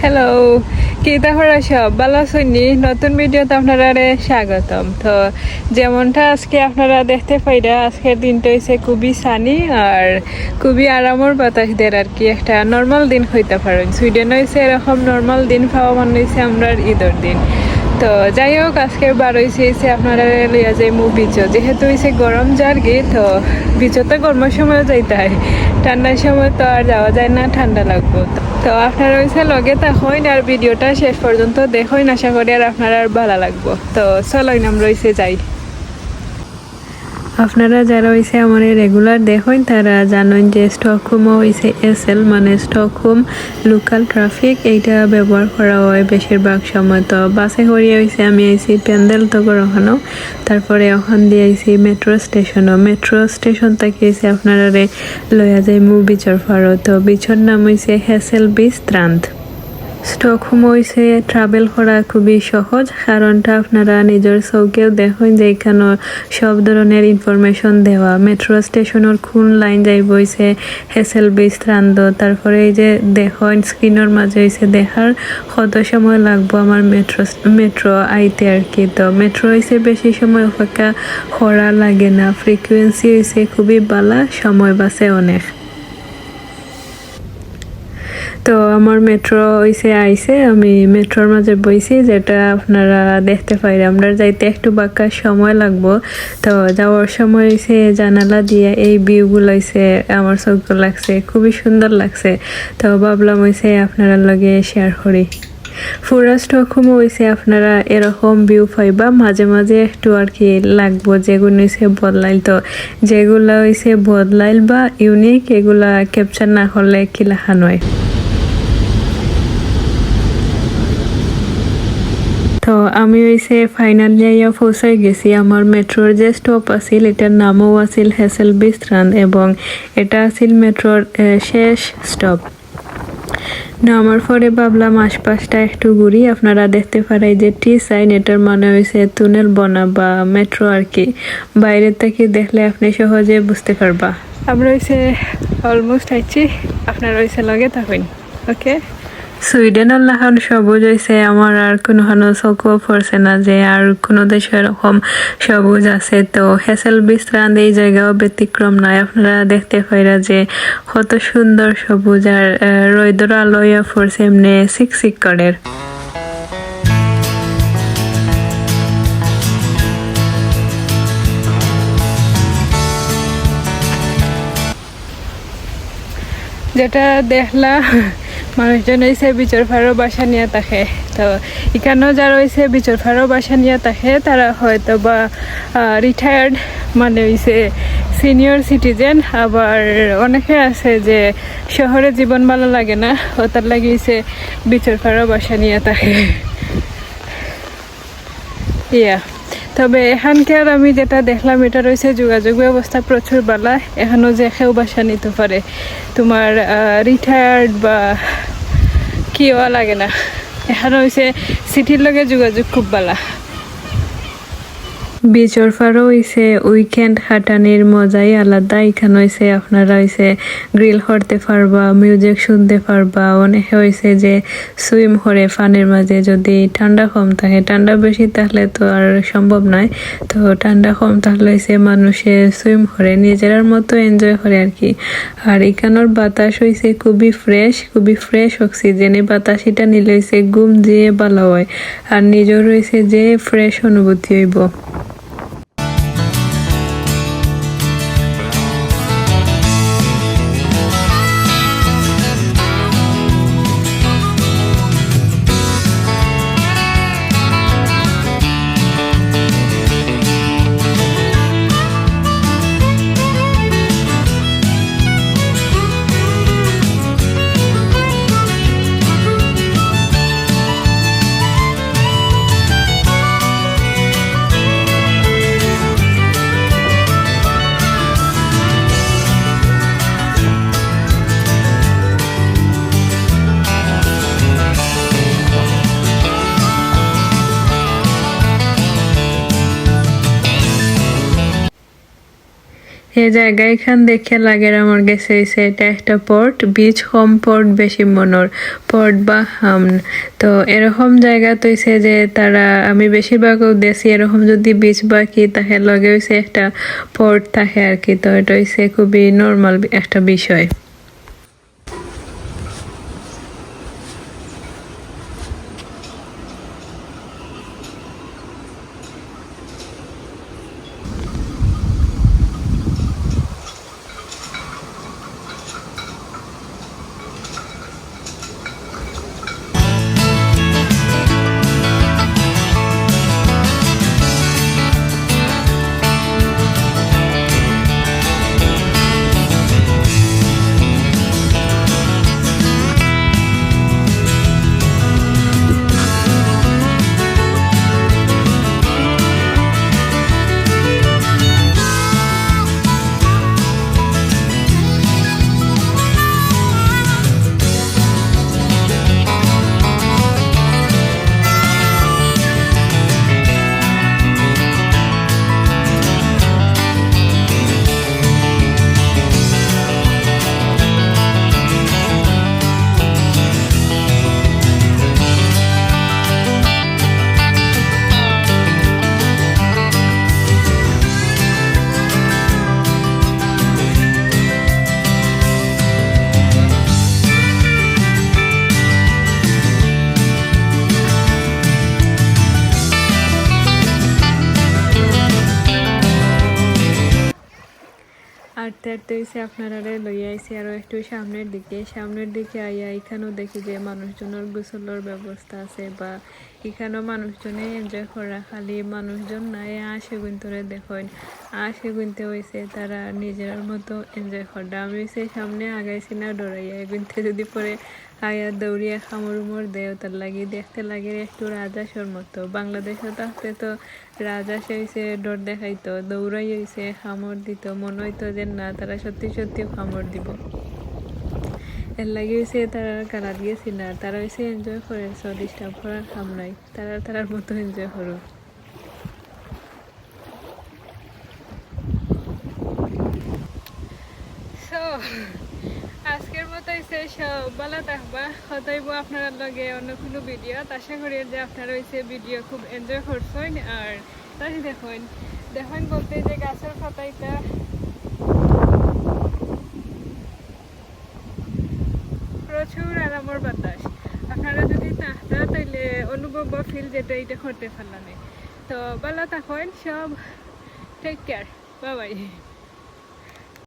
Hello কি তাহলে সব? ভালো শুনি নতুন ভিডিওতে আপনারা স্বাগতম। তো যেমনটা আজকে আপনারা দেখতে পাইরা, আজকের দিনটা হয়েছে খুবই সানি আর খুবই আরামর বাতাস দের আর কি একটা নর্মাল দিন হইতে পারেন সুইডেন হয়েছে এরকম নর্মাল দিন পাওয়া মানে হয়েছে আমরা ঈদের দিন। তো যাই হোক আজকে বার হয়েছে আপনারা লইয়া যাই মু বিচো যেহেতু হয়েছে গরম জার্গি তো বিচো তো গরমের সময়ও যাই তাই ঠান্ডার সময় তো আর যাওয়া যায় না, ঠান্ডা লাগবো। তো- তো আপনারা হয়েছে লগে থাকুন আর ভিডিওটা শেষ পর্যন্ত দেখুন। আশা করি আর আপনারা আর ভালো লাগবো। তো চলো নাম রয়েছে যাই। আপনারা যারা হয়েছে আমার রেগুলার দেখেন, তারা জানেন যে স্টকহোমও হয়েছে এসএল মানে স্টকহোম লোকাল ট্রাফিক এইটা ব্যবহার করা হয় বেশিরভাগ সময়। তো বাসে করিয়ে হয়েছে আমি আইছি প্যান্ডেল তো ওখানেও তারপরে ওখান দিয়ে আইছি মেট্রো স্টেশনও মেট্রো স্টেশন থেকে এসে আপনারা লয়া যায় মু বিচর তো বিচর নাম হয়েছে হেসেল বিচ ত্রান্ত স্টকহোম হয়েছে ট্রাভেল করা খুবই সহজ কারণটা আপনারা নিজের চৌকেও দেখুন যে এখানে সব ধরনের ইনফরমেশন দেওয়া। মেট্রো স্টেশনের কোন লাইন যাইব হয়েছে হেসেল বিচ ত্রান্দ তারপরে এই যে দেখুন স্ক্রিনের মাঝে হয়েছে দেখার কত সময় লাগবো আমার মেট্রো মেট্রো আইতে আর কি। তো মেট্রো হয়েছে বেশি সময় অপেক্ষা করা লাগে না। ফ্রিকুয়েন্সি হয়েছে খুবই বালা, সময় বাঁচে অনেক। তো আমার মেট্রো হইছে, আইছে। আমি মেট্রোর মাঝে বইছি যেটা আপনারা দেখতে পাইরে। আমরা যাইতে একটু বাক্কা সময় লাগবো। তো যাওয়ার সময় হইছে জানালা দিয়ে এই ভিউগুলো হইছে, আমার চোখ লাগছে, খুবই সুন্দর লাগছে। তো ভাবলাম হইছে আপনারা লগে শেয়ার করি। পুরা স্টকহোম হইছে, আপনারা এরকম ভিউ পাইবা। মাঝে মাঝে একটু আর কি লাগবো, যেগুলো হইছে বদলাইল। তো যেগুলা হইছে বদলাইল বা ইউনিক এগুলা ক্যাপচার না করলে কি লেখা নয় তো আমি হইছে ফাইনাল যাইয়া পৌঁছাই গেছি। আমার মেট্রোর যে স্টপ আছিল এটার নামও আছিল হেসেল বিস্ত্রান এবং এটা আছিল মেট্রোর শেষ স্টপ নামার পরে ভাবলাম আশপাশটা একটু ঘুরি। আপনারা দেখতে পারাই যে টি সাইন এটার মানে হয়েছে তুনেল বনা বা মেট্রো আর কি। বাইরের থেকে দেখলে আপনি সহজে বুঝতে পারবা। আমরা হয়েছে অলমোস্ট আইছি। আপনার হয়েছে লগে থাকুন, ওকে? সুইডেনের লাহান সবুজ হয়েছে আমার আর কোনো হানো চকু পড়ছে না যে আর কোনো দেশে এরকম সবুজ আছে। তো হেসেল বিশ্রান্ত এই জায়গাও ব্যতিক্রম নাই আপনারা দেখতে পাইরা যে কত সুন্দর সবুজ আর রৈদর আলোয়া পড়ছে এমনি সিক করে যেটা দেখলা মানুষজন হয়েছে বিচর ফারো বাসা নিয়ে থাকে তো এখানেও যারা হয়েছে বিচর ফারো বাসা নিয়ে থাকে তারা হয়তো বা রিটায়ার্ড মানে হয়েছে সিনিয়র সিটিজেন আবার অনেকে আছে যে শহরে জীবন ভালো লাগে না, ও তার লাগিয়েছে বিচর ফারো বাসা নিয়ে থাকে ইয়া। তবে এখানকার আমি যেটা দেখলাম, এটা রয়েছে যোগাযোগ ব্যবস্থা প্রচুর বালা। এখনও যে কেউ বাসা নিতে পারে। তোমার রিটায়ার্ড বা কিও লাগে না। এখানে হয়েছে সিটির লগে যোগাযোগ খুব বালা। বিচর ফারও হইছে উইকেন্ড হাঁটানির মজাই আলাদা। এখানে হইছে, আপনারা হইছে গ্রিল করতে পারবা মিউজিক শুনতে পারবা। অনেকে হইছে যে সুইম করে ফানের মাঝে। যদি ঠান্ডা কম থাকে, ঠান্ডা বেশি থাকলে তো আর সম্ভব নয়। তো ঠান্ডা কম থাকলে হইছে, মানুষে সুইম করে, নিজেরার মতো এনজয় করে আর কি। আর এখানোর বাতাস হইছে খুবই ফ্রেশ খুবই ফ্রেশ অক্সিজেন বাতাস এটা নিলে হইছে, ঘুম দিয়ে ভালো হয়। আর নিজের হইছে যে ফ্রেশ অনুভূতি হইব। এই জায়গায় এখান দেখে লাগে আমার গেছে এটা একটা পোর্ট বিচ হোম পোর্ট বেশি মনোর। পোর্ট বা হাম তো এরকম জায়গা তো হয়েছে যে তারা, আমি বেশিরভাগ দেশি এরকম যদি বিচ বা কি তাকে লগে হইছে একটা পোর্ট থাকে আর কি, তো এটা হইছে খুবই নর্মাল একটা বিষয়। আটতে হয়েছে আপনারা লইয়া আইসি আরও একটু সামনের দিকে। সামনের দিকে আইয়া এখানেও দেখি যে মানুষজনের গোসলের ব্যবস্থা আছে বা এখানেও মানুষজনে এনজয় করা। খালি মানুষজন নাই আসে গুনতরে দেখেন। আসে গুনতে হয়েছে তারা নিজের মতো এনজয় করা। আমি হয়েছে সামনে আগাইছি না, ডরাইয়া গুনতে যদি পরে আয়া দৌড়িয়া খামর উমর দেয় তার লাগি দেখতে লাগে একটু রাজাসর মতো বাংলাদেশে থাকতে তো রাজাস হয়েছে ডর দেখাইতো দৌড়াই হয়েছে খামর দিত। মনে হইতো যে না, তারা সত্যি সত্যি খামর দিব। এর লাগে হয়েছে তারা কারা দিয়েছি না তারা হয়েছে এনজয় করে সো ডিস্টার্ব করার কাম নাই। তারা তারার মতো এনজয় করো সো হয়েছে সব ভালো থাকবা হতাইব আপনার লগে অন্য কোনো ভিডিও আশা করি যে আপনারা হয়েছে ভিডিও খুব এনজয় করছেন। আর তাই দেখুন দেখুন বলতে যে গাছের পাতাইটা। প্রচুর আরামর বাতাস। আপনারা যদি তাহতা তাইলে অনুভব বা ফিল যেটা এটা করতে পারলাম তো ভালো থাকুন, সব টেক কেয়ার বাই বাই